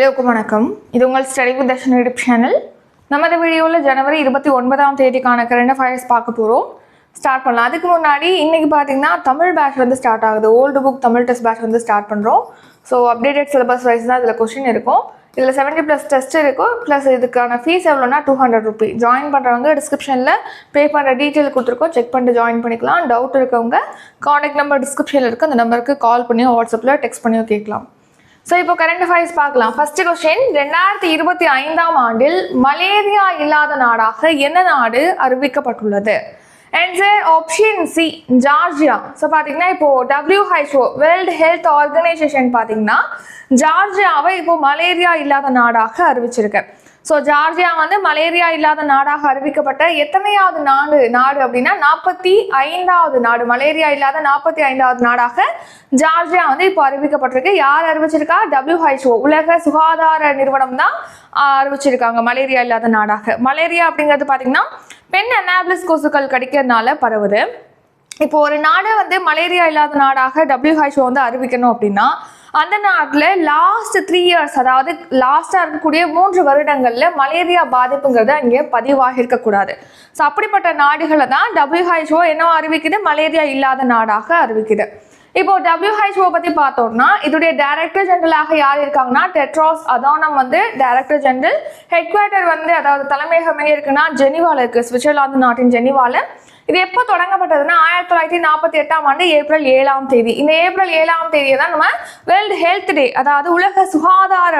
எல்லோருக்கும் வணக்கம். இது உங்கள் study with Darshan YouTube channel. நமது வீடியோவில் ஜனவரி இருபத்தி ஒன்பதாம் தேதிக்கான கரண்ட் அஃபேர்ஸ் பார்க்க போகிறோம் ஸ்டார்ட் பண்ணலாம். அதுக்கு முன்னாடி இன்றைக்கி பார்த்தீங்கன்னா தமிழ் பேட்ச் வந்து ஸ்டார்ட் ஆகுது. Old book Tamil test batch வந்து ஸ்டார்ட் பண்ணுறோம் ஸோ அப்டேட்டட் சிலபஸ் வைஸ் தான் இதில் கொஸ்டின் இருக்கும். இதில் செவன்ட்டி ப்ளஸ் டெஸ்ட் இருக்கும். ப்ளஸ் இதுக்கான ஃபீஸ் எவ்வளோனா டூ ஹண்ட்ரட் ருபி ஜாயின் பண்ணுறவங்க டிஸ்கிரிப்ஷனில் பே பண்ணுற டீட்டெயில் கொடுத்துருக்கோம். செக் பண்ணிட்டு ஜாயின் பண்ணிக்கலாம். டவுட் இருக்கவங்க காண்டாக்ட் நம்பர் டிஸ்கிரிப்ஷனில் இருக்குது அந்த நம்பருக்கு கால் பண்ணியோ வாட்ஸ்அப்பில் டெக்ஸ்ட் பண்ணியோ கேட்கலாம். ஸோ இப்போ கரண்ட் அஃபேர்ஸ் பார்க்கலாம். ஃபர்ஸ்ட் கொஸ்டின் ரெண்டாயிரத்தி இருபத்தி ஐந்தாம் ஆண்டில் மலேரியா இல்லாத நாடாக என்ன நாடு அறிவிக்கப்பட்டுள்ளது? Answer option C Georgia. So பார்த்தீங்கன்னா இப்போ டபிள்யூஹெச்ஓ வேர்ல்டு ஹெல்த் ஆர்கனைசேஷன் பார்த்தீங்கன்னா ஜார்ஜியாவை இப்போ மலேரியா இல்லாத நாடாக அறிவிச்சிருக்கு. ஸோ ஜார்ஜியா வந்து மலேரியா இல்லாத நாடாக அறிவிக்கப்பட்ட எத்தனையாவது நாடு நாடு அப்படின்னா நாற்பத்தி ஐந்தாவது நாடு மலேரியா இல்லாத நாற்பத்தி ஐந்தாவது நாடாக ஜார்ஜியா வந்து இப்போ அறிவிக்கப்பட்டிருக்கு. யார் அறிவிச்சிருக்கா? டபிள்யூஹெச்ஓ உலக சுகாதார நிறுவனம் தான் அறிவிச்சிருக்காங்க மலேரியா இல்லாத நாடாக. மலேரியா அப்படிங்கிறது பார்த்தீங்கன்னா பெண் அனாபிளிஸ் கொசுக்கள் கடிக்கிறதுனால பரவுது. இப்போ ஒரு நாடு வந்து மலேரியா இல்லாத நாடாக டபிள்யூஹெச்ஓ வந்து அறிவிக்கணும் அப்படின்னா அந்த நாட்டில் லாஸ்ட் த்ரீ இயர்ஸ் அதாவது லாஸ்ட்டாக இருக்கக்கூடிய மூன்று வருடங்களில் மலேரியா பாதிப்புங்கிறது அங்கே பதிவாக இருக்கக்கூடாது ஸோ அப்படிப்பட்ட நாடுகளை தான் டபிள்யூஹெச்ஓ என்ன அறிவிக்குது? மலேரியா இல்லாத நாடாக அறிவிக்குது. இப்போ டபிள்யூஹெச்ஓ பத்தி பார்த்தோம்னா இதோடைய டைரக்டர் ஜெனரலாக யார் இருக்காங்கன்னா டெட்ராஸ் அதானம் வந்து டைரக்டர் ஜெனரல் ஹெட் குவார்ட்டர் வந்து அதாவது தலைமையகம் எங்க இருக்குன்னா ஜெனிவால இருக்கு. சுவிட்சர்லாந்து நாட்டின் ஜெனிவால. இது எப்போ தொடங்கப்பட்டதுன்னா ஆயிரத்தி தொள்ளாயிரத்தி நாற்பத்தி எட்டாம் ஆண்டு ஏப்ரல் ஏழாம் தேதி. இந்த ஏப்ரல் ஏழாம் தேதியை தான் நம்ம வேர்ல்டு ஹெல்த் டே அதாவது உலக சுகாதார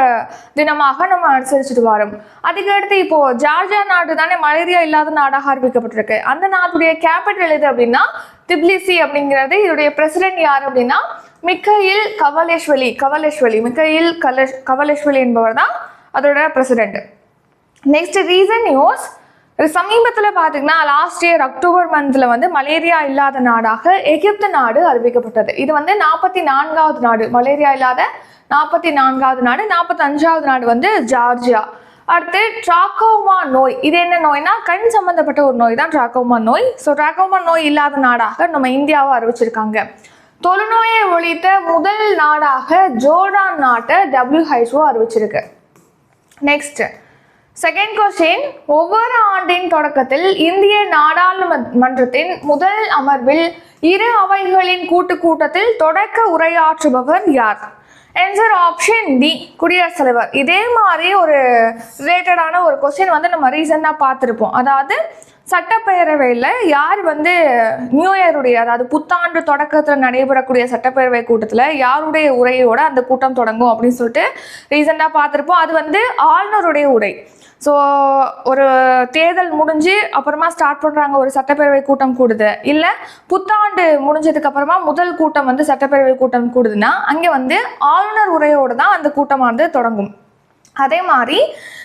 தினமாக நம்ம அனுசரிச்சுட்டு வரோம். அதுக்கடுத்து இப்போ ஜார்ஜியா நாடு தானே மலேரியா இல்லாத நாடாக அறிவிக்கப்பட்டிருக்கு. அந்த நாட்டுடைய கேபிட்டல் எது அப்படின்னா திப்லிசி அப்படிங்கிறது. இதோடைய பிரசிடென்ட் யார் அப்படின்னா மிக்கையில் கவலேஸ்வலி கவலேஸ்வலி மிக்கையில் கலஷ் கவலேஸ்வலி என்பவர் தான் அதோட பிரசிடென்ட். நெக்ஸ்ட் ரீசன் நியூஸ் சமீபத்தில் பார்த்தீங்கன்னா லாஸ்ட் இயர் அக்டோபர் மந்தில் வந்து மலேரியா இல்லாத நாடாக எகிப்து நாடு அறிவிக்கப்பட்டது. இது வந்து நாற்பத்தி நான்காவது நாடு. மலேரியா இல்லாத நாற்பத்தி நான்காவது நாடு நாற்பத்தி அஞ்சாவது நாடு வந்து ஜார்ஜியா. அடுத்து ட்ராக்கோமா நோய். இது என்ன நோய்னா கண் சம்பந்தப்பட்ட ஒரு நோய் தான் ட்ராக்கோமா நோய். ஸோ ட்ராக்கோமா நோய் இல்லாத நாடாக நம்ம இந்தியாவை அறிவிச்சிருக்காங்க. தொழுநோயை ஒழித்த முதல் நாடாக ஜோர்டான் நாட்டை டபிள்யூஹெச்ஓ அறிவிச்சிருக்கு. நெக்ஸ்ட் செகண்ட் கொஸ்டின் ஒவ்வொரு ஆண்டின் தொடக்கத்தில் இந்திய நாடாளுமன்றத்தின் முதல் அமர்வில் இரு அவைகளின் கூட்டு கூட்டத்தில் தொடக்க உரையாற்றுபவர் யார்? ஆன்சர் ஆப்ஷன் டி குடியரசுத் தலைவர். இதே மாதிரி ஒரு ரிலேட்டடான ஒரு கொஸ்டின் வந்து நம்ம ரீசெண்டாக பார்த்துருப்போம். அதாவது சட்டப்பேரவையில் யார் வந்து நியூ இயருடைய அதாவது புத்தாண்டு தொடக்கத்தில் நடைபெறக்கூடிய சட்டப்பேரவை கூட்டத்தில் யாருடைய உரையோட அந்த கூட்டம் தொடங்கும் அப்படின்னு சொல்லிட்டு ரீசெண்டாக பார்த்துருப்போம். அது வந்து ஆளுநருடைய உரை. ஸோ ஒரு தேர்தல் முடிஞ்சு அப்புறமா ஸ்டார்ட் பண்ணுறாங்க ஒரு சட்டப்பேரவை கூட்டம் கூடுது. இல்லை புத்தாண்டு முடிஞ்சதுக்கு அப்புறமா முதல் கூட்டம் வந்து சட்டப்பேரவை கூட்டம் கூடுதுன்னா அங்கே வந்து ஆளுநர் உரையோடு தான் அந்த கூட்டமானது தொடங்கும். அதே மாதிரி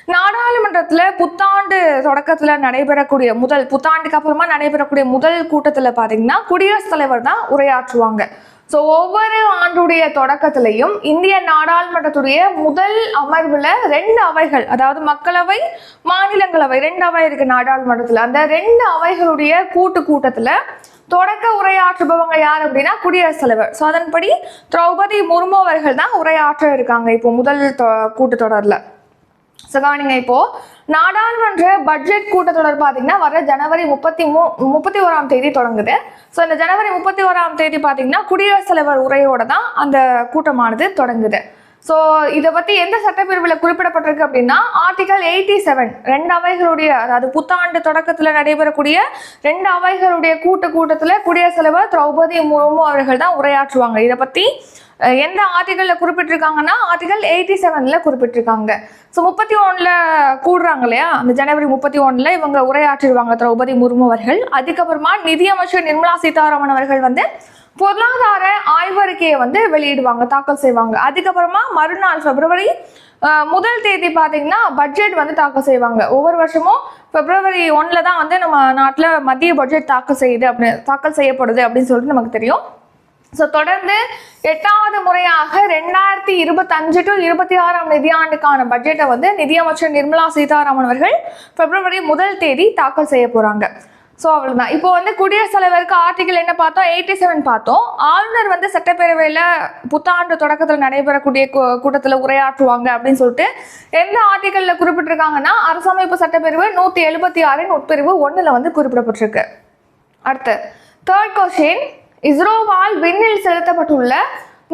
நாடாளுமன்றத்தில் புத்தாண்டு தொடக்கத்தில் நடைபெறக்கூடிய முதல் புத்தாண்டுக்கு அப்புறமா நடைபெறக்கூடிய முதல் கூட்டத்தில் பார்த்தீங்கன்னா குடியரசுத் தலைவர் தான் உரையாற்றுவாங்க. ஸோ ஒவ்வொரு ஆண்டுடைய தொடக்கத்திலையும் இந்திய நாடாளுமன்றத்துடைய முதல் அமர்வில் ரெண்டு அவைகள் அதாவது மக்களவை மாநிலங்களவை ரெண்டு அவை இருக்கு நாடாளுமன்றத்தில். அந்த ரெண்டு அவைகளுடைய கூட்டு கூட்டத்தில் தொடக்க உரையாற்றுபவங்க யார் அப்படின்னா குடியரசுத் தலைவர். ஸோ அதன்படி திரௌபதி முர்மு அவர்கள் தான் உரையாற்ற இருக்காங்க இப்போ முதல் தொ- கூட்டத்தொடரில் ஸோ கவனிங்க இப்போ நாடாளுமன்ற பட்ஜெட் கூட்டத்தொடர் பார்த்தீங்கன்னா வர ஜனவரி முப்பத்தி மூ முப்பத்தி ஓராம் தேதி தொடங்குது. ஸோ இந்த ஜனவரி முப்பத்தி ஓராம் தேதி பார்த்தீங்கன்னா குடியரசுத் தலைவர் உரையோட தான் அந்த கூட்டமானது தொடங்குது. ஸோ இதை பற்றி எந்த சட்டப்பிரிவில் குறிப்பிடப்பட்டிருக்கு அப்படின்னா ஆர்டிகல் எயிட்டி செவன் ரெண்டு அவைகளுடைய அதாவது புத்தாண்டு தொடக்கத்தில் நடைபெறக்கூடிய ரெண்டு அவைகளுடைய கூட்டு கூட்டத்தில் குடியரசுத் தலைவர் திரௌபதி முர்மு அவர்கள் தான் உரையாற்றுவாங்க. இதை பற்றி எந்த ஆர்டிகலில் குறிப்பிட்டிருக்காங்கன்னா ஆர்டிகல் எயிட்டி செவனில் குறிப்பிட்டிருக்காங்க. ஸோ முப்பத்தி ஒன்றில் கூடுறாங்க இல்லையா? அந்த ஜனவரி முப்பத்தி ஒன்றில் இவங்க உரையாற்றிடுவாங்க திரௌபதி முர்மு அவர்கள். அதுக்கப்புறமா நிதியமைச்சர் நிர்மலா சீதாராமன் அவர்கள் வந்து பொருளாதார ஆய்வறிக்கையை வந்து வெளியிடுவாங்க தாக்கல் செய்வாங்க. அதுக்கப்புறமா மறுநாள் பிப்ரவரி முதல் தேதி பார்த்தீங்கன்னா பட்ஜெட் வந்து தாக்கல் செய்வாங்க. ஒவ்வொரு வருஷமும் பிப்ரவரி ஒன்றில் தான் வந்து நம்ம நாட்டில் மத்திய பட்ஜெட் தாக்கல் செய்யுது அப்படின்னு தாக்கல் செய்யப்படுது அப்படின்னு சொல்லிட்டு நமக்கு தெரியும். ஸோ தொடர்ந்து எட்டாவது முறையாக ரெண்டாயிரத்தி இருபத்தஞ்சு டு இருபத்தி ஆறாம் நிதியாண்டுக்கான பட்ஜெட்டை வந்து நிதியமைச்சர் நிர்மலா சீதாராமன் அவர்கள் பிப்ரவரி முதல் தேதி தாக்கல் செய்ய போகிறாங்க ஸோ அவ்வளோதான் இப்போ வந்து குடியரசுத் தலைவருக்கு ஆர்டிகல் என்ன பார்த்தோம்? எயிட்டி செவன் பார்த்தோம். ஆளுநர் வந்து சட்டப்பேரவையில் புத்தாண்டு தொடக்கத்தில் நடைபெறக்கூடிய கூட்டத்தில் உரையாற்றுவாங்க அப்படின்னு சொல்லிட்டு எந்த ஆர்டிகலில் குறிப்பிட்டிருக்காங்கன்னா அரசமைப்பு சட்டப்பிரிவு நூற்றி எழுபத்தி ஆறின் உட்பிரிவு ஒன்றில் வந்து குறிப்பிடப்பட்டிருக்கு. அடுத்து தேர்ட் கொஸ்டின் இஸ்ரோவால் விண்ணில் செலுத்தப்பட்டுள்ள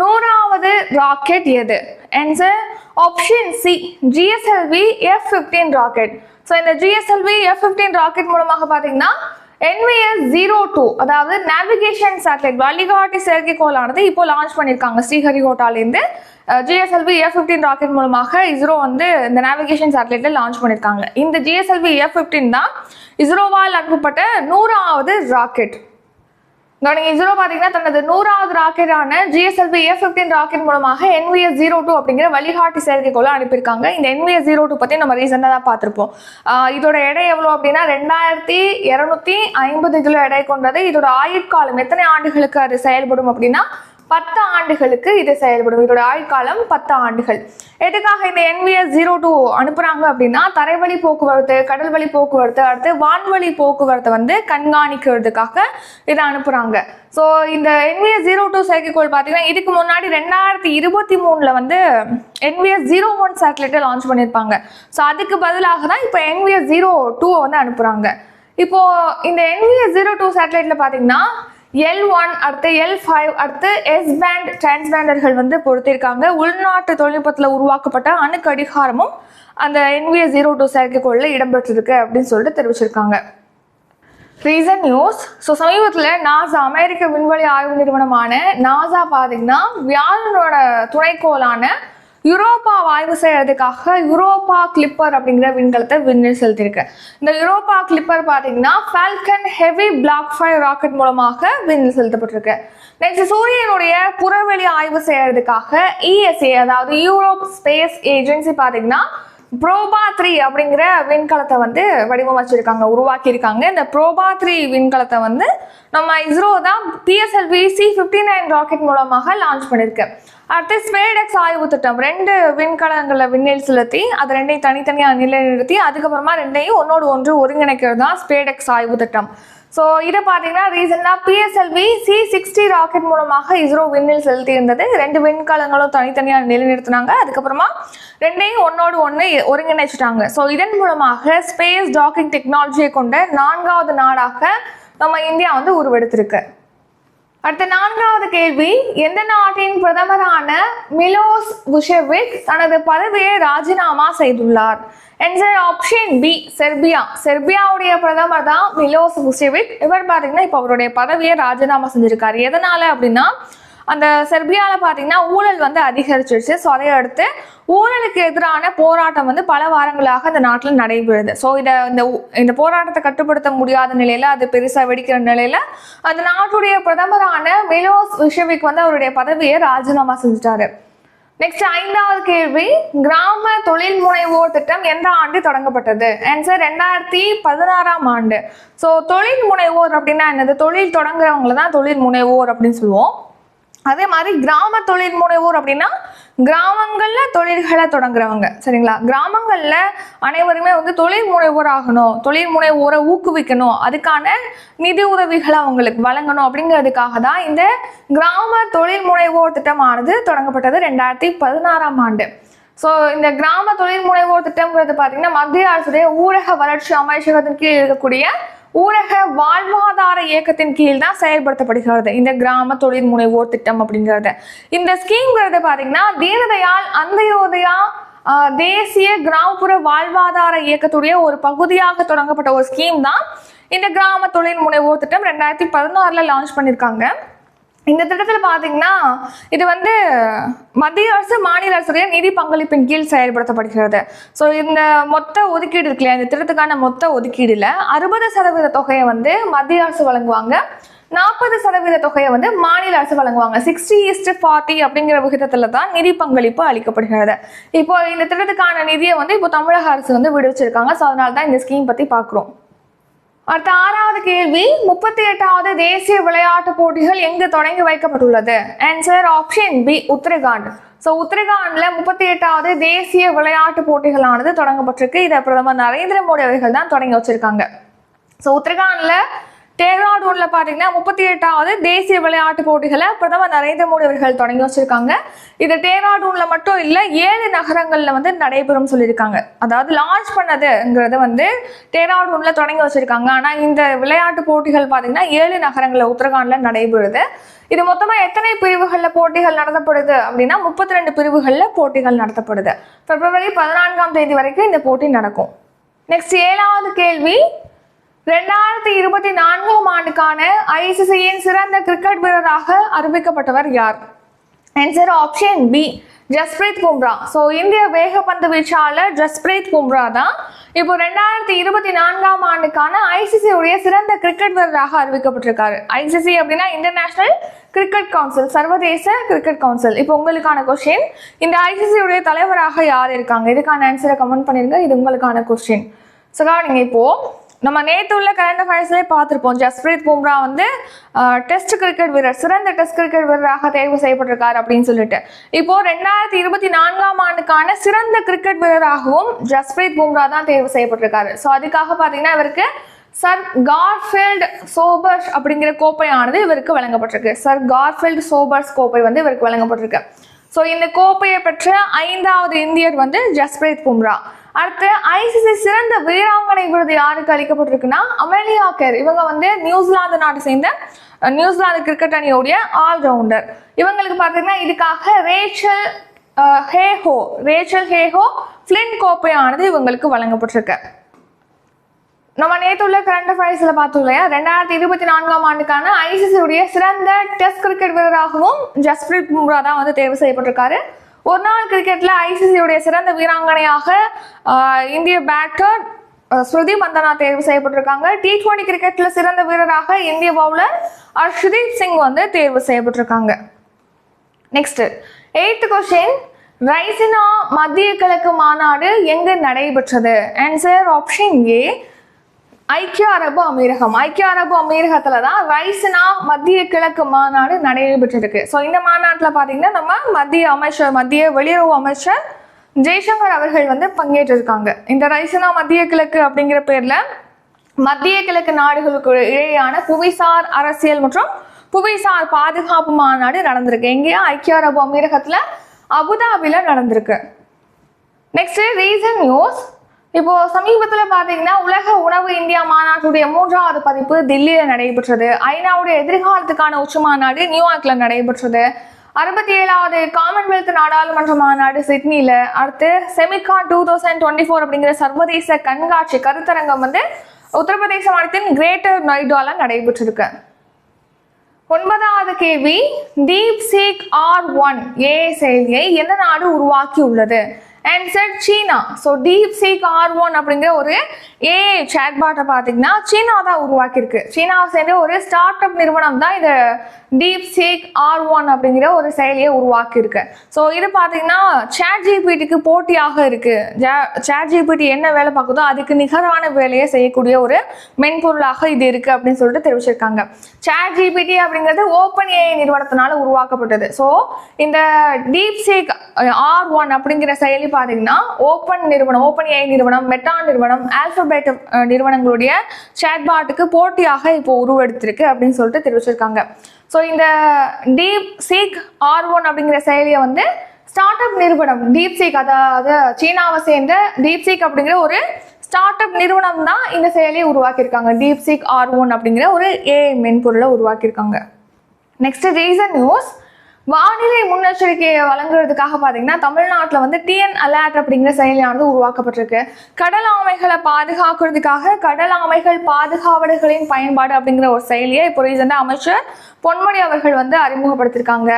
நூறாவது ராக்கெட் எது? Answer option C GSLV F fifteen rocket so இந்த ஜிஎஸ்எல்வி எஃப் ஃபிஃப்டீன் ராக்கெட் மூலமாக பார்த்தீங்கன்னா என்விஎஸ் ஜீரோ டூ அதாவது நேவிகேஷன் சேட்டலைட் வழிகாட்டி செயற்கைக்கோளானது இப்போ லான்ச் பண்ணியிருக்காங்க. ஸ்ரீஹரிகோட்டாலேருந்து ஜிஎஸ்எல்வி எஃப் ஃபிஃப்டீன் ராக்கெட் மூலமாக இஸ்ரோ வந்து இந்த நேவிகேஷன் சேட்டலைட்டை லான்ச் பண்ணியிருக்காங்க. இந்த ஜிஎஸ்எல்வி எஃப் ஃபிஃப்டீன் தான் இஸ்ரோவால் அனுப்பப்பட்ட நூறாவது ராக்கெட் கவனிங்க இஸ்ரோ பார்த்தீங்கன்னா தனது நூறாவது ராக்கெட்டான ஜிஎஸ்எல்வி ஏ ஃபிஃப்டீன் ராக்கெட் மூலமாக என்விஎஸ் ஜீரோ டூ அப்படிங்கிற வழிகாட்டி செயற்கைக்கோளை அனுப்பியிருக்காங்க. இந்த என்விஎஸ் ஜீரோ டூ பற்றி நம்ம ரீசெண்டாக தான் பார்த்துருப்போம். ஆஹ் இதோட எடை எவ்வளோ அப்படின்னா ரெண்டாயிரத்தி இரநூத்தி ஐம்பது கிலோ எடை கொண்டது. இதோட ஆயுட்காலம் எத்தனை ஆண்டுகளுக்கு அது செயல்படும் அப்படின்னா பத்து ஆண்டுகளுக்கு இது செயல்படும். இதோட ஆயுட்காலம் பத்து ஆண்டுகள். எதுக்காக இந்த என்விஎஸ் ஜீரோ டூ அனுப்புறாங்க அப்படின்னா தரைவழி போக்குவரத்து கடல் வழி போக்குவரத்து அடுத்து வான்வழி போக்குவரத்தை வந்து கண்காணிக்கிறதுக்காக இதை அனுப்புறாங்க. ஸோ இந்த என்விஎஸ் ஜீரோ டூ செயற்கைக்கோள் பார்த்தீங்கன்னா இதுக்கு முன்னாடி ரெண்டாயிரத்தி இருபத்தி மூணில் வந்து என்விஎஸ் ஜீரோ ஒன் சேட்டலைட்டை லான்ச் பண்ணியிருப்பாங்க. ஸோ அதுக்கு பதிலாக தான் இப்போ என்விஎஸ் ஜீரோ டூவை வந்து அனுப்புகிறாங்க இப்போ இந்த என்விஎஸ் ஜீரோ டூ சேட்டலைட்ல பார்த்தீங்கன்னா எல் ஒன் அடுத்து எல் ஃபைவ் அடுத்து எஸ் பேண்ட் டிரான்ஸ்பேண்டர்கள் வந்து பொருத்திருக்காங்க. உள்நாட்டு தொழில்நுட்பத்தில் உருவாக்கப்பட்ட அணு கடிகாரமும் அந்த என்விஎஸ் ஜீரோ டூ செயற்கைக்கோளில் இடம்பெற்றிருக்கு அப்படின்னு சொல்லிட்டு தெரிவிச்சிருக்காங்க. ரீசன் நியூஸ் ஸோ சமீபத்தில் நாசா அமெரிக்க விண்வெளி ஆய்வு நிறுவனமான நாசா பார்த்தீங்கன்னா வியாழனோட துணைக்கோளான யூரோப்பா ஆய்வு செய்யறதுக்காக யூரோப்பா கிளிப்பர் அப்படிங்கிற விண்கலத்தை விண்ணில் செலுத்தியிருக்கு. இந்த யூரோப்பா கிளிப்பர் பார்த்தீங்கன்னா Falcon Heavy block five rocket மூலமாக விண்ணில் செலுத்தப்பட்டிருக்கு. நெக்ஸ்ட் சூரியனுடைய புறவெளி ஆய்வு செய்யறதுக்காக இஎஸ்ஏ அதாவது யூரோப் ஸ்பேஸ் ஏஜென்சி பார்த்தீங்கன்னா ப்ரோபா த்ரீ அப்படிங்கிற விண்கலத்தை வந்து வடிவமைச்சிருக்காங்க உருவாக்கியிருக்காங்க. இந்த ப்ரோபா த்ரீ விண்கலத்தை வந்து நம்ம இஸ்ரோ தான் PSLV C fifty nine rocket மூலமாக லான்ச் பண்ணியிருக்கு. அடுத்து ஸ்பேடெக்ஸ் ஆய்வு திட்டம். ரெண்டு விண்கலங்களை விண்ணில் செலுத்தி அது ரெண்டையும் தனித்தனியாக நிலைநிறுத்தி அதுக்கப்புறமா ரெண்டையும் ஒன்னோடு ஒன்று ஒருங்கிணைக்கிறது தான் ஸ்பேடெக்ஸ் ஆய்வு திட்டம். ஸோ இதை பார்த்தீங்கன்னா ரீசெண்டாக பிஎஸ்எல்வி சி சிக்ஸ்டி ராக்கெட் மூலமாக இஸ்ரோ விண்ணில் செலுத்தி இருந்தது ரெண்டு விண்கலங்களும் தனித்தனியாக நிலைநிறுத்தினாங்க. அதுக்கப்புறமா ரெண்டையும் ஒன்னோடு ஒன்று ஒருங்கிணைச்சிட்டாங்க. ஸோ இதன் மூலமாக ஸ்பேஸ் டாக்கிங் டெக்னாலஜியை கொண்ட நான்காவது நாடாக நம்ம இந்தியா வந்து உருவெடுத்திருக்கு. அடுத்த நான்காவது கேள்வி எந்த நாட்டின் பிரதமரான மிலோஸ் புஷெவிக் தனது பதவியை ராஜினாமா செய்துள்ளார்? Answer option B Serbia. செர்பியாவுடைய பிரதமர் தான் மிலோஸ் புஷெவிக் இவர் பார்த்தீங்கன்னா இப்போ அவருடைய பதவியை ராஜினாமா செஞ்சிருக்காரு. எதனால அப்படின்னா அந்த செர்பியாவில் பார்த்தீங்கன்னா ஊழல் வந்து அதிகரிச்சிருச்சு. ஸோ அதை அடுத்து ஊழலுக்கு எதிரான போராட்டம் வந்து பல வாரங்களாக அந்த நாட்டில் நடைபெறுது. ஸோ இதை இந்த இந்த போராட்டத்தை கட்டுப்படுத்த முடியாத நிலையில் அது பெருசாக வெடிக்கிற நிலையில் அந்த நாட்டுடைய பிரதமரான மிலோஸ் விஷவிக் வந்து அவருடைய பதவியை ராஜினாமா செஞ்சுட்டாரு. நெக்ஸ்ட் ஐந்தாவது கேள்வி கிராம தொழில் முனைவோர் திட்டம் எந்த ஆண்டு தொடங்கப்பட்டது? ஆன்சர் ரெண்டாயிரத்தி பதினாறாம் ஆண்டு. ஸோ தொழில் முனைவோர் அப்படின்னா என்னது? தொழில் தொடங்குறவங்களை தான் தொழில் முனைவோர் அப்படின்னு சொல்லுவோம். அதே மாதிரி கிராம தொழில் முனைவோர் அப்படின்னா கிராமங்களில் தொழில்களை தொடங்குறவங்க. சரிங்களா? கிராமங்களில் அனைவருமே வந்து தொழில் முனைவோர் ஆகணும். தொழில் முனைவோரை ஊக்குவிக்கணும். அதுக்கான நிதி உதவிகளை அவங்களுக்கு வழங்கணும் அப்படிங்கிறதுக்காக தான் இந்த கிராம தொழில் முனைவோர் திட்டமானது தொடங்கப்பட்டது ரெண்டாயிரத்தி பதினாறாம் ஆண்டு. ஸோ இந்த கிராம தொழில் முனைவோர் திட்டம்ங்கிறது பார்த்தீங்கன்னா மத்திய அரசுடைய ஊரக வளர்ச்சி அமைச்சகத்தின் கீழ் இருக்கக்கூடிய ஊரக வாழ்வாதார இயக்கத்தின் கீழ் தான் செயல்படுத்தப்படுகிறது. இந்த கிராம தொழில் முனைவோர் திட்டம் அப்படிங்கிறது. இந்த ஸ்கீம்ங்கிறது பார்த்தீங்கன்னா தீனதயாள் அந்தயோதயா தேசிய கிராமப்புற வாழ்வாதார இயக்கத்துடைய ஒரு பகுதியாக தொடங்கப்பட்ட ஒரு ஸ்கீம் தான் இந்த கிராம தொழில் முனைவோர் திட்டம் ரெண்டாயிரத்தி பதினாறுல லான்ச் பண்ணியிருக்காங்க இந்த திட்டத்தில் பார்த்தீங்கன்னா இது வந்து மத்திய அரசு மாநில அரசுடைய நிதி பங்களிப்பின் கீழ் செயல்படுத்தப்படுகிறது. ஸோ இந்த மொத்த ஒதுக்கீடு இருக்கு இல்லையா? இந்த திட்டத்துக்கான மொத்த ஒதுக்கீடுல அறுபது சதவீத தொகையை வந்து மத்திய அரசு வழங்குவாங்க. நாற்பது சதவீத தொகையை வந்து மாநில அரசு வழங்குவாங்க. சிக்ஸ்டி ஈஸ்ட் ஃபார்ட்டி அப்படிங்கிற விகிதத்தில் தான் நிதி பங்களிப்பு அளிக்கப்படுகிறது. இப்போ இந்த திட்டத்துக்கான நிதியை வந்து இப்போ தமிழக அரசு வந்து விடுவிச்சிருக்காங்க. ஸோ அதனால தான் இந்த ஸ்கீம் பற்றி பார்க்குறோம் அடுத்த ஆறாவது கேள்வி முப்பத்தி எட்டாவது தேசிய விளையாட்டு போட்டிகள் எங்கு தொடங்கி வைக்கப்பட்டுள்ளது? Answer option B Uttarakhand. So உத்தரகாண்டில் முப்பத்தி எட்டாவது தேசிய விளையாட்டு போட்டிகளானது தொடங்கப்பட்டிருக்கு. இதை பிரதமர் நரேந்திர மோடி அவர்கள் தான் தொடங்கி வச்சிருக்காங்க. ஸோ உத்தரகாண்டில் டேராடூன்ல பார்த்தீங்கன்னா முப்பத்தி எட்டாவது தேசிய விளையாட்டு போட்டிகளை பிரதமர் நரேந்திர மோடி அவர்கள் தொடங்கி வச்சிருக்காங்க. இது டேராடூன்ல மட்டும் இல்லை ஏழு நகரங்கள்ல வந்து நடைபெறும் சொல்லியிருக்காங்க. அதாவது லான்ச் பண்ணதுங்கிறத வந்து டேராடூன்ல தொடங்கி வச்சிருக்காங்க. ஆனால் இந்த விளையாட்டு போட்டிகள் பார்த்தீங்கன்னா ஏழு நகரங்களில் உத்தரகாண்ட்ல நடைபெறுது. இது மொத்தமா எத்தனை பிரிவுகள்ல போட்டிகள் நடத்தப்படுது அப்படின்னா முப்பத்தி ரெண்டு பிரிவுகள்ல போட்டிகள் நடத்தப்படுது. பிப்ரவரி பதினான்காம் தேதி வரைக்கும் இந்த போட்டி நடக்கும். நெக்ஸ்ட் ஏழாவது கேள்வி ரெண்டாயிரத்தி இருபத்தி நான்காம் ஆண்டுக்கான ஐசிசியின் சிறந்த கிரிக்கெட் வீரராக அறிவிக்கப்பட்டவர் யார்? Answer option B Jasprit Bumrah. So இந்திய வேகப்பந்து வீச்சாளர் ஜஸ்பிரீத் பும்ரா தான் இப்போ ரெண்டாயிரத்தி இருபத்தி நான்காம் ஆண்டுக்கான ஐசிசி உடைய சிறந்த கிரிக்கெட் வீரராக அறிவிக்கப்பட்டிருக்காரு. ஐசிசி அப்படின்னா இன்டர்நேஷனல் கிரிக்கெட் கவுன்சில் சர்வதேச கிரிக்கெட் கவுன்சில் இப்போ உங்களுக்கான கொஸ்டின் இந்த ஐசிசி உடைய தலைவராக யார் இருக்காங்க? இதுக்கான ஆன்சரை கமெண்ட் பண்ணிருங்க. இது உங்களுக்கான கொஸ்டின் ஸோ நீங்கள் இப்போ நம்ம நேற்று உள்ள கரண்ட் அஃபேர்ஸ்லேயே பார்த்துருப்போம். ஜஸ்பிரீத் பும்ரா வந்து டெஸ்ட் கிரிக்கெட் வீரர் சிறந்த டெஸ்ட் கிரிக்கெட் வீரராக தேர்வு செய்யப்பட்டிருக்காரு அப்படின்னு சொல்லிட்டு. இப்போ ரெண்டாயிரத்தி இருபத்தி நான்காம் ஆண்டுக்கான சிறந்த கிரிக்கெட் வீரராகவும் ஜஸ்பிரீத் பும்ரா தான் தேர்வு செய்யப்பட்டிருக்காரு. ஸோ அதுக்காக பார்த்தீங்கன்னா இவருக்கு சர் கார்ஃபீல்டு சோபர்ஸ் அப்படிங்கிற கோப்பையானது இவருக்கு வழங்கப்பட்டிருக்கு. சர் கார்ஃபீல்டு சோபர்ஸ் கோப்பை வந்து இவருக்கு வழங்கப்பட்டிருக்கு. ஸோ இந்த கோப்பையை பெற்ற ஐந்தாவது இந்தியர் வந்து ஜஸ்பிரீத் பும்ரா. அடுத்து ஐசிசி சிறந்த வீராங்கனை விருது யாருக்கு அளிக்கப்பட்டிருக்குன்னா அமெலியா கேர். இவங்க வந்து நியூசிலாந்து நாட்டை சேர்ந்த நியூசிலாந்து கிரிக்கெட் அணியோடைய ஆல்ரவுண்டர். இவங்களுக்கு பார்த்தீங்கன்னா இதுக்காக Rachael Heyhoe Rachael Heyhoe Flint கோப்பையானது இவங்களுக்கு வழங்கப்பட்டிருக்கு. நம்ம நேற்று உள்ள கரண்ட் அஃபேர்ஸில் பார்த்தோம் இல்லையா? ரெண்டாயிரத்தி இருபத்தி நான்காம் ஆண்டுக்கான ஐசிசியுடைய சிறந்த டெஸ்ட் கிரிக்கெட் வீரராகவும் ஜஸ்பிரீத் பும்ரா தான் வந்து தேர்வு செய்யப்பட்டிருக்காரு. ஒரு நாள் கிரிக்கெட்ல ஐசிசியுடைய சிறந்த வீராங்கனையாக இந்திய பேட்டர் ஸ்ருதி மந்தனா தேர்வு செய்யப்பட்டிருக்காங்க. டி டுவெண்ட்டி கிரிக்கெட்ல சிறந்த வீரராக இந்திய பவுலர் அர்ஷதீப் சிங் வந்து தேர்வு செய்யப்பட்டிருக்காங்க. நெக்ஸ்ட் எயித்து கொஸ்டின் ரைசினா மத்திய கிழக்கு மாநாடு எங்கு நடைபெற்றது? ஆன்சர் ஆப்ஷன் ஏ ஐக்கிய அரபு அமீரகம். ஐக்கிய அரபு அமீரகத்துல தான் ரைசனா மத்திய கிழக்கு மாநாடு நடைபெற்றிருக்கு. ஸோ இந்த மாநாட்டில் பார்த்தீங்கன்னா நம்ம மத்திய அமைச்சர் மத்திய வெளியுறவு அமைச்சர் ஜெய்சங்கர் அவர்கள் வந்து பங்கேற்றிருக்காங்க. இந்த ரைசனா மத்திய கிழக்கு அப்படிங்கிற பேர்ல மத்திய கிழக்கு நாடுகளுக்கு இடையேயான புவிசார் அரசியல் மற்றும் புவிசார் பாதுகாப்பு மாநாடு நடந்திருக்கு. எங்கேயா ஐக்கிய அரபு அமீரகத்துல அபுதாபில நடந்திருக்கு. நெக்ஸ்ட் ரீசன் நியூஸ் இப்போ சமீபத்தில் பார்த்தீங்கன்னா உலக உணவு இந்தியா மாநாட்டுடைய மூன்றாவது பதிப்பு தில்லியில் நடைபெற்றது. ஐநாவுடைய எதிர்காலத்துக்கான உச்சி மாநாடு நியூயார்க்ல நடைபெற்றது. அறுபத்தி ஏழாவது காமன்வெல்த் நாடாளுமன்ற மாநாடு சிட்னியில். அடுத்து Semicon two thousand twenty four அப்படிங்கிற சர்வதேச கண்காட்சி கருத்தரங்கம் வந்து உத்தரப்பிரதேச மாநிலத்தின் கிரேட்டர் நொய்டால நடைபெற்றிருக்கு. ஒன்பதாவது கேள்வி DeepSeek R one A செயலியை எந்த நாடு உருவாக்கி உள்ளது ஆன்சர் சீனா so DeepSeek R one அப்படிங்கிற ஒரு ஏ சேட்பாட்டை பார்த்தீங்கன்னா சீனா தான் உருவாக்கியிருக்கு. சீனாவை சேர்ந்த ஒரு ஸ்டார்ட் அப் நிறுவனம் தான் இந்த டீப் சீக் ஆர் ஒன் அப்படிங்கிற ஒரு செயலியை உருவாக்கியிருக்கு. ஸோ இது பார்த்தீங்கன்னா சேட் ஜிபிடிக்கு போட்டியாக இருக்கு. சேட் ஜிபிடி என்ன வேலை பார்க்குதோ அதுக்கு நிகரான வேலையை செய்யக்கூடிய ஒரு மென்பொருளாக இது இருக்கு அப்படின்னு சொல்லிட்டு தெரிவிச்சிருக்காங்க. சேட் ஜிபிடி அப்படிங்கிறது ஓப்பன் ஏஐ நிறுவனத்தினால உருவாக்கப்பட்டது. ஸோ இந்த டீப் சீக் ஆர் ஒன் அப்படிங்கிற செயலி பார்த்தீங்கன்னா ஓப்பன் நிறுவனம் ஓப்பன் ஏஐ நிறுவனம் மெட்டா நிறுவனம் ஆல்பபெட் நிறுவனங்களுடைய சேட்பாட்டுக்கு போட்டியாக இப்போ உருவெடுத்திருக்கு அப்படின்னு சொல்லிட்டு தெரிவிச்சிருக்காங்க. ஸோ இந்த டீப் சீக் ஆர் ஒன் அப்படிங்கிற செயலியை வந்து ஸ்டார்ட் அப் நிறுவனம் டீப் சீக் அதாவது சீனாவை சேர்ந்த டீப் சீக் அப்படிங்கிற ஒரு ஸ்டார்ட் அப் நிறுவனம் தான் இந்த செயலியை உருவாக்கியிருக்காங்க. டீப் சீக் ஆர் ஒன் அப்படிங்கிற ஒரு ஏஐ மென்பொருளை உருவாக்கியிருக்காங்க. நெக்ஸ்ட் ரீசன் நியூஸ் வானிலை முன்னெச்சரிக்கையை வழங்குறதுக்காக பார்த்தீங்கன்னா தமிழ்நாட்டில் வந்து டிஎன் அலர்ட் அப்படிங்கிற செயலியானது உருவாக்கப்பட்டிருக்கு. கடல் ஆமைகளை பாதுகாக்கிறதுக்காக கடல் ஆமைகள் பாதுகாவலர்களின் பயன்பாடு அப்படிங்கிற ஒரு செயலியை இப்போ ரீசெண்டாக அமைச்சர் பொன்மொழி அவர்கள் வந்து அறிமுகப்படுத்தியிருக்காங்க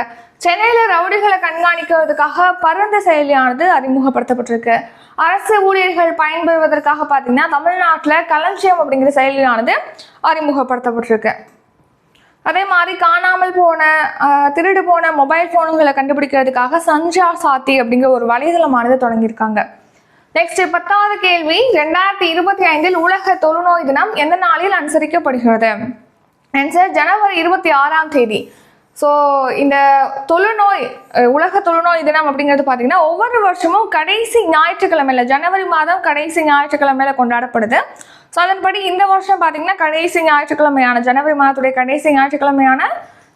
சென்னையில் ரவுடிகளை கண்காணிக்கிறதுக்காக பரந்த செயலியானது அறிமுகப்படுத்தப்பட்டிருக்கு. அரசு ஊழியர்கள் பயன்பெறுவதற்காக பார்த்தீங்கன்னா தமிழ்நாட்டில் களஞ்சியம் அப்படிங்கிற செயலியானது அறிமுகப்படுத்தப்பட்டிருக்கு. அதே மாதிரி காணாமல் போன திருடு போன மொபைல் ஃபோனுங்களை கண்டுபிடிக்கிறதுக்காக சஞ்சா சாத்தி அப்படிங்கிற ஒரு வலைதளமானது தொடங்கியிருக்காங்க. நெக்ஸ்ட் பத்தாவது கேள்வி ரெண்டாயிரத்தி இருபத்தி ஐந்தில் உலக தொழுநோய் தினம் எந்த நாளில் அனுசரிக்கப்படுகிறது? ஆன்சர் ஜனவரி இருபத்தி ஆறாம் தேதி. ஸோ இந்த தொழுநோய் உலக தொழுநோய் தினம் அப்படிங்கிறது பார்த்தீங்கன்னா ஒவ்வொரு வருஷமும் கடைசி ஞாயிற்றுக்கிழமையில ஜனவரி மாதம் கடைசி ஞாயிற்றுக்கிழமையில கொண்டாடப்படுது. ஸோ அதன்படி இந்த வருஷம் பார்த்தீங்கன்னா கடைசி ஞாயிற்றுக்கிழமையான ஜனவரி மாதத்துடைய கடைசி ஞாயிற்றுக்கிழமையான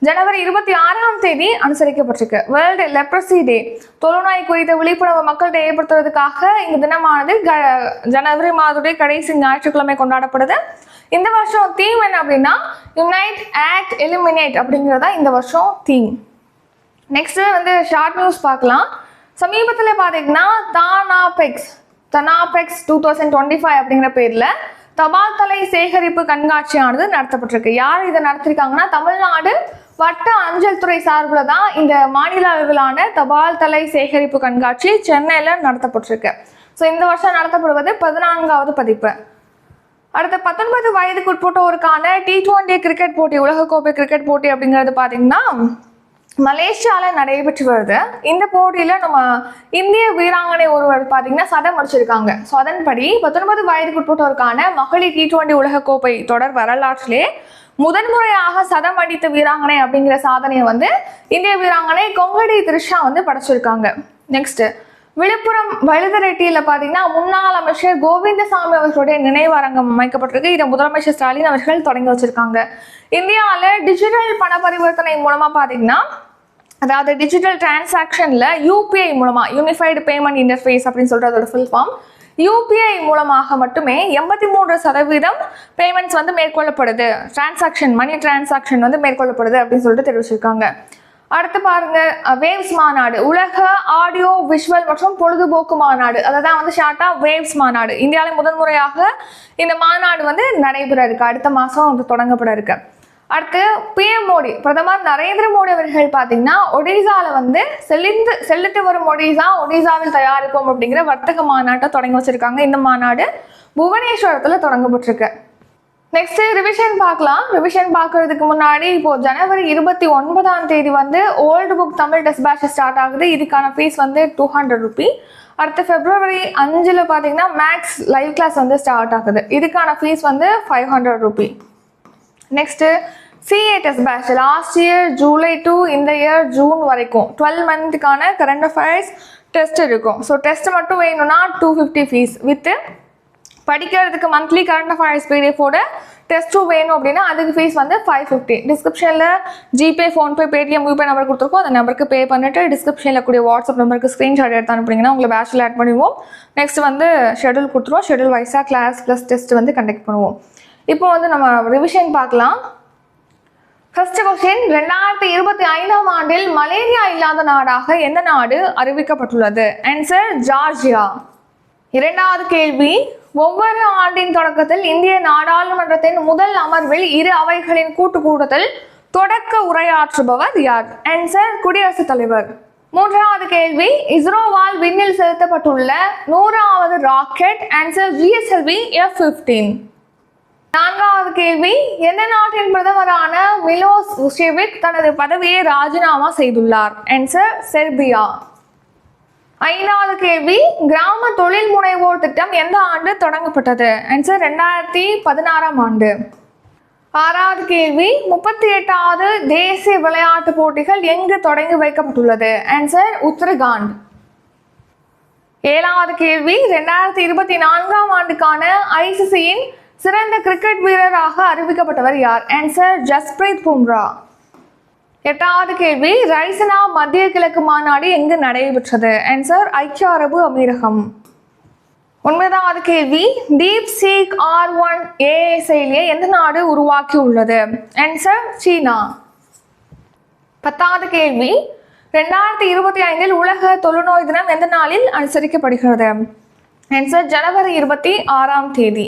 ஜனவரி இருபத்தி ஆறாம் தேதி அனுசரிக்கப்பட்டிருக்கு. வேர்ல்டு லெப்ரசி டே தொழுநோய் குறித்த விழிப்புணர்வு மக்கள்கிட்ட ஏற்படுத்துறதுக்காக இந்த தினமானது க- ஜனவரி மாதத்துடைய கடைசி ஞாயிற்றுக்கிழமை கொண்டாடப்படுது. இந்த வருஷம் தீம் என்ன அப்படின்னா யுனைட் ஆக்ட் எலிமினேட் அப்படிங்கிறதா இந்த வருஷம் தீம் நெக்ஸ்ட் வந்து ஷார்ட் நியூஸ் பார்க்கலாம். சமீபத்தில் பார்த்தீங்கன்னா Dhanapex Dhanapex two thousand twenty five அப்படிங்கிற பேரில் தபால் தலை சேகரிப்பு கண்காட்சியானது நடத்தப்பட்டிருக்கு. யார் இதை நடத்திருக்காங்கன்னா தமிழ்நாடு வட்ட அஞ்சல் துறை சார்பில் தான் இந்த மாநில அளவிலான தபால் தலை சேகரிப்பு கண்காட்சி சென்னையில் நடத்தப்பட்டிருக்கு. ஸோ இந்த வருஷம் நடத்தப்படுவது பதினான்காவது பதிப்பு. அடுத்த பத்தொன்பது வயதுக்கு உட்பட்டோருக்கான டி டுவெண்டி கிரிக்கெட் போட்டி உலகக்கோப்பை கிரிக்கெட் போட்டி அப்படிங்கிறது பார்த்தீங்கன்னா மலேசியாவில் நடைபெற்று வருது. இந்த போட்டியில் நம்ம இந்திய வீராங்கனை ஒருவர் பார்த்தீங்கன்னா சதம் அடிச்சிருக்காங்க. ஸோ அதன்படி பத்தொன்பது வயதுக்குட்பட்டோருக்கான மகளிர் டி டுவெண்டி உலகக்கோப்பை தொடர் வரலாற்றிலே முதன்முறையாக சதம் அடித்த வீராங்கனை அப்படிங்கிற சாதனையை வந்து இந்திய வீராங்கனை கொங்கடி திரிஷா வந்து படைச்சிருக்காங்க. நெக்ஸ்ட் விழுப்புரம் வழுதரெட்டியில் பார்த்தீங்கன்னா முன்னாள் அமைச்சர் கோவிந்தசாமி அவர்களுடைய நினைவரங்கம் அமைக்கப்பட்டிருக்கு. இதை முதலமைச்சர் ஸ்டாலின் அவர்கள் தொடங்கி வச்சிருக்காங்க. இந்தியாவில் டிஜிட்டல் பண பரிவர்த்தனை மூலமாக பார்த்தீங்கன்னா அதாவது டிஜிட்டல் டிரான்சாக்ஷனில் யூபிஐ மூலமாக யூனிஃபைடு பேமெண்ட் இன்டர்ஃபேஸ் அப்படின்னு சொல்கிற அதோட ஃபுல் ஃபார்ம் யூபிஐ மூலமாக மட்டுமே எண்பத்தி மூன்று சதவீதம் பேமெண்ட்ஸ் வந்து மேற்கொள்ளப்படுது. டிரான்சாக்ஷன் மணி டிரான்சாக்ஷன் வந்து மேற்கொள்ளப்படுது அப்படின்னு சொல்லிட்டு தெரிவிச்சிருக்காங்க. அடுத்து பாருங்க வேவ்ஸ் மாநாடு. உலக ஆடியோ விஷுவல் மற்றும் பொழுதுபோக்கு மாநாடு. அதை தான் வந்து ஷார்ட்டா வேவ்ஸ் மாநாடு. இந்தியாவில் முதன்முறையாக இந்த மாநாடு வந்து நடைபெற இருக்கு. அடுத்த மாதம் வந்து தொடங்கப்பட இருக்கு. அடுத்து பிஎம் மோடி. பிரதமர் நரேந்திர மோடி அவர்கள் பார்த்தீங்கன்னா ஒடிசாவில் வந்து செழிந்து செலுத்து வரும் ஒடிசா ஒடிசாவில் தயாரிப்போம் அப்படிங்கிற வர்த்தக மாநாட்டை தொடங்கி வச்சிருக்காங்க. இந்த மாநாடு புவனேஸ்வரத்தில் தொடங்கப்பட்டிருக்கு. நெக்ஸ்ட் ரிவிஷன் பார்க்கலாம். ரிவிஷன் பார்க்கறதுக்கு முன்னாடி இப்போ ஜனவரி இருபத்தி ஒன்பதாம் தேதி வந்து old book Tamil test batch start ஆகுது. இதுக்கான ஃபீஸ் வந்து டூ ஹண்ட்ரட் ருபி அடுத்து பிப்ரவரி அஞ்சில் பார்த்தீங்கன்னா மேக்ஸ் லைவ் கிளாஸ் வந்து ஸ்டார்ட் ஆகுது. இதுக்கான ஃபீஸ் வந்து five hundred rupee next CA test batch last year July to இந்த இயர் ஜூன் வரைக்கும். டுவெல் மந்த்துக்கான கரண்ட் அஃபேர்ஸ் டெஸ்ட் இருக்கும். ஸோ டெஸ்ட் மட்டும் வேணும்னா டூ ஃபிஃப்டி ஃபீஸ் வித்து படிக்கிறதுக்கு மந்த்லி கரண்ட் அஃபேர்ஸ் பிடிஎஃபோட டெஸ்ட்டும் வேணும் அப்படின்னா அதுக்கு ஃபீஸ் வந்து ஃபைவ் ஃபிஃப்டி டிஸ்கிரிப்ஷனில் GPay PhonePe Paytm UPay number கொடுத்துருக்கோம். அந்த நம்பருக்கு பே பண்ணிட்டு டிஸ்கிரிப்ஷனில் கூடிய வாட்ஸ்அப் நம்பருக்கு ஸ்க்ரீன்ஷாட் எடுத்து அனுப்புனீங்கன்னா உங்களை பேச்சில் ஆட் பண்ணுவோம். நெக்ஸ்ட் வந்து ஷெடியூல் கொடுத்துருவோம். ஷெடியூல் வைஸாக கிளாஸ் ப்ளஸ் டெஸ்ட் வந்து கண்டக்ட் பண்ணுவோம். இப்போ வந்து நம்ம ரிவிஷன் பார்க்கலாம். ஃபர்ஸ்ட் கொஸ்டின் ரெண்டாயிரத்தி இருபத்தி ஐந்தாம் ஆண்டில் மலேரியா இல்லாத நாடாக எந்த நாடு அறிவிக்கப்பட்டுள்ளது? Answer Georgia. இரண்டாவது கேள்வி ஒவ்வொரு ஆண்டின் தொடக்கத்தில் இந்திய நாடாளுமன்றத்தின் முதல் அமர்வில் இரு அவைகளின் கூட்டு கூட்டத்தில் தொடக்க உரையாற்றுபவர் யார்? ஆன்சர் குடியரசுத் தலைவர். மூன்றாவது கேள்வி இஸ்ரோவால் விண்ணில் செலுத்தப்பட்டுள்ள நூறாவது rocket. Answer GSLV F fifteen நான்காவது கேள்வி எந்த நாட்டின் பிரதமரான மிலோஸ் உஷேவிக் தனது பதவியை ராஜினாமா செய்துள்ளார்? Answer Serbia. ஐந்தாவது கேள்வி கிராம தொழில் முனைவோர் திட்டம் எந்த ஆண்டு தொடங்கப்பட்டது? ஆன்சர் ரெண்டாயிரத்தி பதினாறாம் ஆண்டு. ஆறாவது கேள்வி முப்பத்தி எட்டாவது தேசிய விளையாட்டு போட்டிகள் எங்கு தொடங்கி வைக்கப்பட்டுள்ளது? ஆன்சர் உத்தரகாண்ட். ஏழாவது கேள்வி ரெண்டாயிரத்தி இருபத்தி நான்காம் ஆண்டுக்கான ஐசிசியின் சிறந்த கிரிக்கெட் வீரராக அறிவிக்கப்பட்டவர் யார்? ஆன்சர் ஜஸ்பிரீத் பும்ரா எட்டாவது கேள்வி ரைசனா மத்திய கிழக்கு மாநாடு எங்கு நடைபெற்றது? ஆன்சர் ஐக்கிய அரபு அமீரகம். ஒன்பதாவது கேள்வி DeepSeek R one A செயலியை எந்த நாடு உருவாக்கி உள்ளது ஆன்சர் சீனா. பத்தாவது கேள்வி ரெண்டாயிரத்தி இருபத்தி ஐந்தில் உலக தொழுநோய் தினம் எந்த நாளில் அனுசரிக்கப்படுகிறது? ஆன்சர் ஜனவரி இருபத்தி ஆறாம் தேதி.